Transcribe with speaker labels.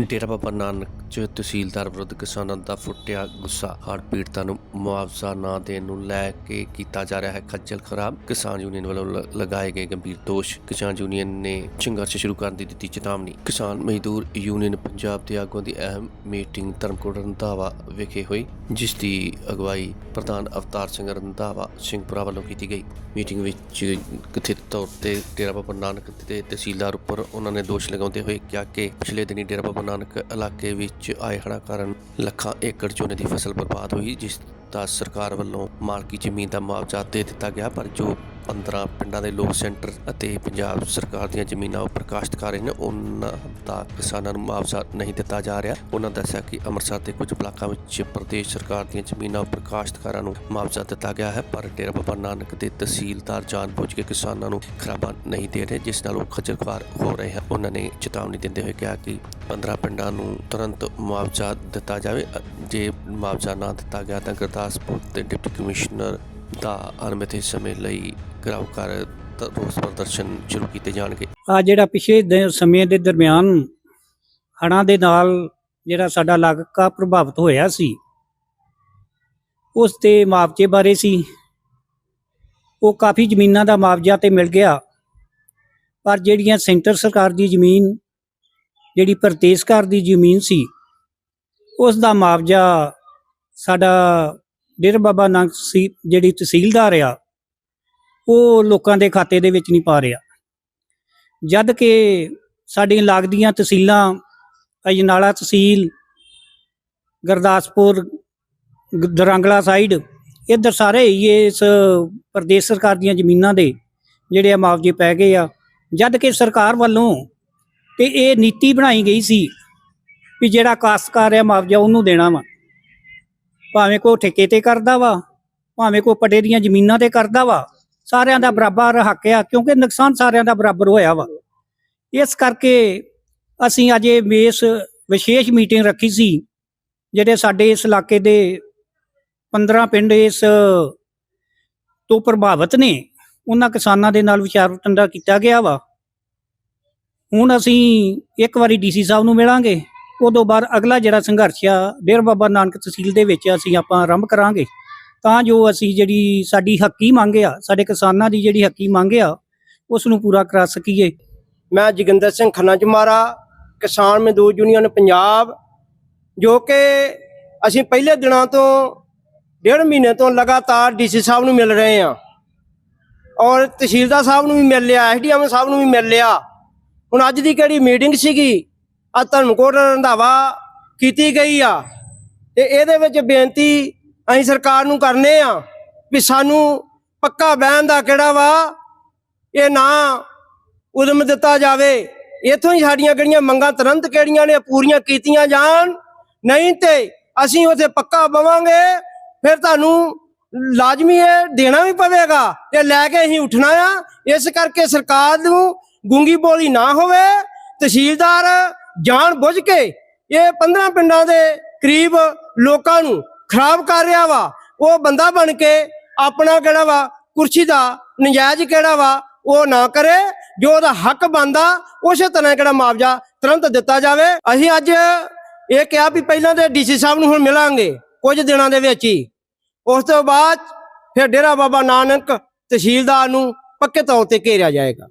Speaker 1: ਡੇਰਾ ਬਾਬਾ ਨਾਨਕ ਚ ਤਹਿਸੀਲਦਾਰ ਵਿਰੁੱਧ ਕਿਸਾਨਾਂ ਦਾ ਫੁੱਟਿਆ ਗੁੱਸਾ। ਹੜ੍ਹ ਪੀੜਤਾਂ ਨੂੰ ਮੁਆਵਜ਼ਾ ਨਾ ਦੇਣ ਨੂੰ ਲੈ ਕੇ ਕੀਤਾ ਜਾ ਰਿਹਾ ਹੈ ਖੱਜਲ ਖਰਾਬ। ਕਿਸਾਨ ਯੂਨੀਅਨ ਵੱਲੋਂ ਲਗਾਏ ਗਏ ਗੰਭੀਰ ਦੋਸ਼। ਕਿਸਾਨ ਯੂਨੀਅਨ ਨੇ ਸੰਘਰਸ਼ ਸ਼ੁਰੂ ਕਰਨ ਦੀ ਦਿੱਤੀ ਚੇਤਾਵਨੀ। ਕਿਸਾਨ ਮਜ਼ਦੂਰ ਯੂਨੀਅਨ ਪੰਜਾਬ ਦੇ ਆਗੂਆਂ ਦੀ ਅਹਿਮ ਮੀਟਿੰਗ ਧਰਮਕੋਟ ਰੰਧਾਵਾ ਵਿਖੇ ਹੋਈ, ਜਿਸ ਦੀ ਅਗਵਾਈ ਪ੍ਰਧਾਨ ਅਵਤਾਰ ਸਿੰਘ ਰੰਧਾਵਾ ਸਿੰਘਪੁਰਾ ਵੱਲੋਂ ਕੀਤੀ ਗਈ। ਮੀਟਿੰਗ ਵਿੱਚ ਕਥਿਤ ਤੌਰ ਤੇ ਡੇਰਾ ਬਾਬਾ ਨਾਨਕ ਦੇ ਤਹਿਸੀਲਦਾਰ ਉੱਪਰ ਉਹਨਾਂ ਨੇ ਦੋਸ਼ ਲਗਾਉਂਦੇ ਹੋਏ ਕਿਹਾ ਕਿ ਪਿਛਲੇ ਦਿਨੀ ਡੇਰਾ ਬਾਬਾ ਨਾਨਕ ਇਲਾਕੇ ਵਿੱਚ ਆਏ ਹੜ੍ਹਾਂ ਕਾਰਨ ਲੱਖਾਂ ਏਕੜ ਝੋਨੇ ਦੀ ਫਸਲ ਬਰਬਾਦ ਹੋਈ, ਜਿਸ ਦਾ ਸਰਕਾਰ ਵੱਲੋਂ ਮਾਲਕੀ ਜ਼ਮੀਨ ਦਾ ਮੁਆਵਜ਼ਾ ਦੇ ਦਿੱਤਾ ਗਿਆ, ਪਰ ਜੋ 15 ਪਿੰਡਾਂ ਦੇ ਲੋਕ ਸੈਂਟਰ ਅਤੇ ਪੰਜਾਬ ਸਰਕਾਰ ਦੀਆਂ ਜ਼ਮੀਨਾਂ ਉੱਪਰ ਕਾਸ਼ਤਕਾਰ ਨੇ। ਉਹਨਾਂ ਦਾ ਕਿਸਾਨਾਂ ਨੂੰ ਮੁਆਵਜ਼ਾ ਨਹੀਂ ਦਿੱਤਾ ਜਾ ਰਿਹਾ। ਉਹਨਾਂ ਦੱਸਿਆ ਕਿ ਅੰਮ੍ਰਿਤਸਰ ਦੇ ਕੁਝ ਬਲਾਕਾਂ ਵਿੱਚ ਪ੍ਰਦੇਸ਼ ਸਰਕਾਰ ਦੀਆਂ ਜ਼ਮੀਨਾਂ ਉੱਪਰ ਕਾਸ਼ਤਕਾਰਾਂ ਨੂੰ ਮੁਆਵਜ਼ਾ ਦਿੱਤਾ ਗਿਆ ਹੈ, ਪਰ ਡੇਰਾ ਬਾਬਾ ਨਾਨਕ ਦੇ ਤਹਿਸੀਲਦਾਰ ਜਾਣਬੁੱਝ ਕੇ ਕਿਸਾਨਾਂ ਨੂੰ ਖਰਾਬਾ ਨਹੀਂ ਦੇ ਰਹੇ, ਜਿਸ ਨਾਲ ਉਹ ਖੱਜਲ ਖੁਆਰ ਹੋ ਰਹੇ ਹਨ। ਉਹਨਾਂ ਨੇ ਚੇਤਾਵਨੀ ਦਿੰਦੇ ਹੋਏ ਕਿਹਾ ਕਿ 15 ਪਿੰਡਾਂ ਨੂੰ ਤੁਰੰਤ ਮੁਆਵਜ਼ਾ ਦਿੱਤਾ ਜਾਵੇ। ਜੇ ਮੁਆਵਜ਼ਾ ਨਾ ਦਿੱਤਾ ਗਿਆ ਤਾਂ ਗੁਰਦਾਸਪੁਰ ਦੇ ਡਿਪਟੀ ਕਮਿਸ਼ਨਰ ਦਾ ਅਨਮਿੱਥੇ ਸਮੇਂ ਲਈ ਘਿਰਾਓ ਕਰ ਤ- ਰੋਸ ਪ੍ਰਦਰਸ਼ਨ ਸ਼ੁਰੂ ਕੀਤੇ ਜਾਣਗੇ।
Speaker 2: ਆ ਜਿਹੜਾ ਪਿਛਲੇ ਦੇ ਸਮੇਂ ਦੇ ਦਰਮਿਆਨ ਹੜ੍ਹਾਂ ਦੇ ਨਾਲ ਜਿਹੜਾ ਸਾਡਾ ਇਲਾਕਾ ਪ੍ਰਭਾਵਿਤ ਹੋਇਆ ਸੀ, ਉਸ ਤੇ ਮੁਆਵਜ਼ੇ ਬਾਰੇ ਸੀ। ਉਹ ਕਾਫੀ ਜ਼ਮੀਨਾਂ ਦਾ ਮੁਆਵਜ਼ਾ ਤੇ ਮਿਲ ਗਿਆ, ਪਰ ਜਿਹੜੀਆਂ ਸੈਂਟਰ ਸਰਕਾਰ ਦੀ ਜ਼ਮੀਨ, ਜਿਹੜੀ ਪ੍ਰਦੇਸ਼ ਸਰਕਾਰ ਦੀ ਜ਼ਮੀਨ ਸੀ, ਉਸ ਦਾ ਮੁਆਵਜ਼ਾ ਸਾਡਾ ਡੇਰਾ ਬਾਬਾ ਨਾਨਕ ਸੀ ਜਿਹੜੀ ਤਹਿਸੀਲਦਾਰ ਆ ਉਹ ਲੋਕਾਂ ਦੇ ਖਾਤੇ ਦੇ ਵਿੱਚ ਨਹੀਂ ਪਾ ਰਿਹਾ। ਜਦ ਕਿ ਸਾਡੀਆਂ ਲੱਗਦੀਆਂ ਤਹਿਸੀਲਾਂ, ਅਜਨਾਲਾ ਤਹਿਸੀਲ, ਗੁਰਦਾਸਪੁਰ, ਗ- ਦਰੰਗਲਾ ਸਾਈਡ, ਇੱਧਰ ਸਾਰੇ ਹੀ ਇਸ ਪ੍ਰਦੇਸ਼ ਸਰਕਾਰ ਦੀਆਂ ਜ਼ਮੀਨਾਂ ਦੇ ਜਿਹੜੇ ਆ ਮੁਆਵਜ਼ੇ ਪੈ ਗਏ ਆ। ਜਦ ਕਿ ਸਰਕਾਰ ਵੱਲੋਂ ਤੇ ਇਹ ਨੀਤੀ ਬਣਾਈ ਗਈ ਸੀ ਵੀ ਜਿਹੜਾ ਕਾਸ਼ਤਕਾਰ ਆ ਮੁਆਵਜ਼ਾ ਉਹਨੂੰ ਦੇਣਾ ਵਾ। ਭਾਵੇਂ ਕੋ ਠੇਕੇ ਤੇ ਕਰਦਾ ਵਾ, ਭਾਵੇਂ ਕੋ ਪਟੇ ਦੀਆਂ ਜ਼ਮੀਨਾਂ ਤੇ ਕਰਦਾ ਵਾ ਸਾਰਿਆਂ ਦਾ ਬਰਾਬਰ ਹੱਕ ਆ, ਕਿਉਂਕਿ ਨੁਕਸਾਨ ਸਾਰਿਆਂ ਦਾ ਬਰਾਬਰ ਹੋਇਆ ਵਾ। ਇਸ ਕਰਕੇ ਅਸੀਂ ਅੱਜ ਇਹ ਮੇਸ ਵਿਸ਼ੇਸ਼ ਮੀਟਿੰਗ ਰੱਖੀ ਸੀ, ਜਿਹੜੇ ਸਾਡੇ ਇਸ ਇਲਾਕੇ ਦੇ 15 ਪਿੰਡ ਇਸ ਤੋਂ ਪ੍ਰਭਾਵਿਤ ਨੇ, ਉਹਨਾਂ ਕਿਸਾਨਾਂ ਦੇ ਨਾਲ ਵਿਚਾਰ ਵਟਾਂਦਰਾ ਕੀਤਾ ਗਿਆ ਵਾ। ਹੁਣ ਅਸੀਂ ਇੱਕ ਵਾਰੀ ਡੀਸੀ ਸਾਹਿਬ ਨੂੰ ਮਿਲਾਂਗੇ, ਉਦੋਂ ਬਾਅਦ ਅਗਲਾ ਜਿਹੜਾ ਸੰਘਰਸ਼ ਆ, ਡੇਰਾ ਬਾਬਾ ਨਾਨਕ ਤਹਿਸੀਲ ਦੇ ਵਿੱਚ ਅਸੀਂ ਆਪਾਂ ਆਰੰਭ ਕਰਾਂਗੇ। ਤਾਂ ਜੋ ਅਸੀਂ ਜਿਹੜੀ ਸਾਡੀ ਹੱਕੀ ਮੰਗ ਆ, ਸਾਡੇ ਕਿਸਾਨਾਂ ਦੀ ਜਿਹੜੀ ਹੱਕੀ ਮੰਗ ਆ, ਉਸ ਨੂੰ ਪੂਰਾ ਕਰਾ ਸਕੀਏ।
Speaker 3: ਮੈਂ ਜੋਗਿੰਦਰ ਸਿੰਘ ਖੰਨਾ ਚਮਾਰਾ ਕਿਸਾਨ ਮਜ਼ਦੂਰ ਯੂਨੀਅਨ ਪੰਜਾਬ, ਜੋ ਕਿ ਅਸੀਂ ਪਹਿਲੇ ਦਿਨਾਂ ਤੋਂ ਡੇਢ ਮਹੀਨੇ ਤੋਂ ਲਗਾਤਾਰ ਡੀਸੀ ਸਾਹਿਬ ਨੂੰ ਮਿਲ ਰਹੇ ਹਾਂ। ਔਰ ਤਹਿਸੀਲਦਾਰ ਸਾਹਿਬ ਨੂੰ ਵੀ ਮਿਲ ਲਿਆ ਐਸਡੀਐਮ ਸਾਹਿਬ ਨੂੰ ਵੀ ਮਿਲ ਲਿਆ। ਹੁਣ ਅੱਜ ਦੀ ਕਿਹੜੀ ਮੀਟਿੰਗ ਸੀਗੀ ਆ ਧਰਮਕੋਟ ਰੰਧਾਵਾ ਕੀਤੀ ਗਈ ਆ। ਤੇ ਇਹਦੇ ਵਿੱਚ ਬੇਨਤੀ ਅਸੀਂ ਸਰਕਾਰ ਨੂੰ ਕਰਨੇ ਆ ਵੀ ਸਾਨੂੰ ਪੱਕਾ ਬਹਿਣ ਦਾ ਕਿਹੜਾ ਵਾ? ਇਹ ਨਾ ਉਦਮ ਦਿੱਤਾ ਜਾਵੇ। ਇਥੋਂ ਹੀ ਸਾਡੀਆਂ ਕਿਹੜੀਆਂ ਮੰਗਾਂ ਤੁਰੰਤ ਕਿਹੜੀਆਂ ਨੇ, ਪੂਰੀਆਂ ਕੀਤੀਆਂ ਜਾਣ? ਨਹੀਂ ਤੇ ਅਸੀਂ ਉਥੇ ਪੱਕਾ ਬਵਾਂਗੇ। ਫਿਰ ਤੁਹਾਨੂੰ ਲਾਜ਼ਮੀ ਇਹ ਦੇਣਾ ਵੀ ਪਵੇਗਾ ਤੇ ਲੈ ਕੇ ਅਸੀਂ ਉੱਠਣਾ ਆ। ਇਸ ਕਰਕੇ ਸਰਕਾਰ ਨੂੰ ਗੁੰਗੀ ਬੋਲੀ ਨਾ ਹੋਵੇ। ਤਹਿਸੀਲਦਾਰ ਜਾਣ ਬੁੱਝ ਕੇ ਇਹ 15 ਪਿੰਡਾਂ ਦੇ ਕਰੀਬ ਲੋਕਾਂ ਨੂੰ ਖਰਾਬ ਕਰ ਰਿਹਾ ਵਾ, ਉਹ ਬੰਦਾ ਬਣ ਕੇ ਆਪਣਾ ਕਿਹੜਾ ਵਾ, ਕੁਰਸੀ ਦਾ ਨਜਾਇਜ਼ ਕਿਹੜਾ ਵਾ, ਉਹ ਨਾ ਕਰੇ, ਜੋ ਉਹਦਾ ਹੱਕ ਬੰਦਾ ਉਸੇ ਤਰ੍ਹਾਂ ਕਿਹੜਾ ਮੁਆਵਜ਼ਾ ਤੁਰੰਤ ਦਿੱਤਾ ਜਾਵੇ। ਅਸੀਂ ਅੱਜ ਇਹ ਕਿਹਾ ਵੀ ਪਹਿਲਾਂ ਤੇ ਡੀਸੀ ਸਾਹਿਬ ਨੂੰ ਹੁਣ ਮਿਲਾਂਗੇ, ਕੁਝ ਦਿਨਾਂ ਦੇ ਵਿੱਚ ਹੀ। ਉਸ ਤੋਂ ਬਾਅਦ ਫਿਰ ਡੇਰਾ ਬਾਬਾ ਨਾਨਕ ਤਹਿਸੀਲਦਾਰ ਨੂੰ ਪੱਕੇ ਤੌਰ ਤੇ ਘੇਰਿਆ ਜਾਏਗਾ।